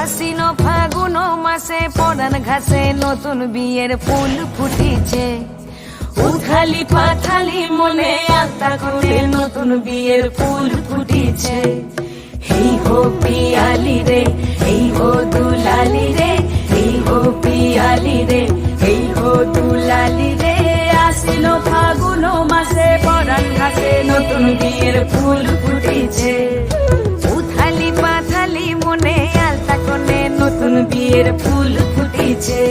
আসিন ফাগুন মাসে পরান ঘাসে নতুন বিয়ের ফুল ফুটিছে। উথালি পাথালি মনে আত্মা করে নতুন বিয়ের ফুল ফুটিছে। এই হো পিয়ালি রে, এই হো দুলালি রে, এই হো পিয়ালি রে, এই হো দুলালি রে আসিল পরান ঘাসে নতুন বিয়ের ফুল ফুটেছে। উথালি পাথালি মনে আলতা কোণে নতুন বিয়ের ফুল ফুটিছে।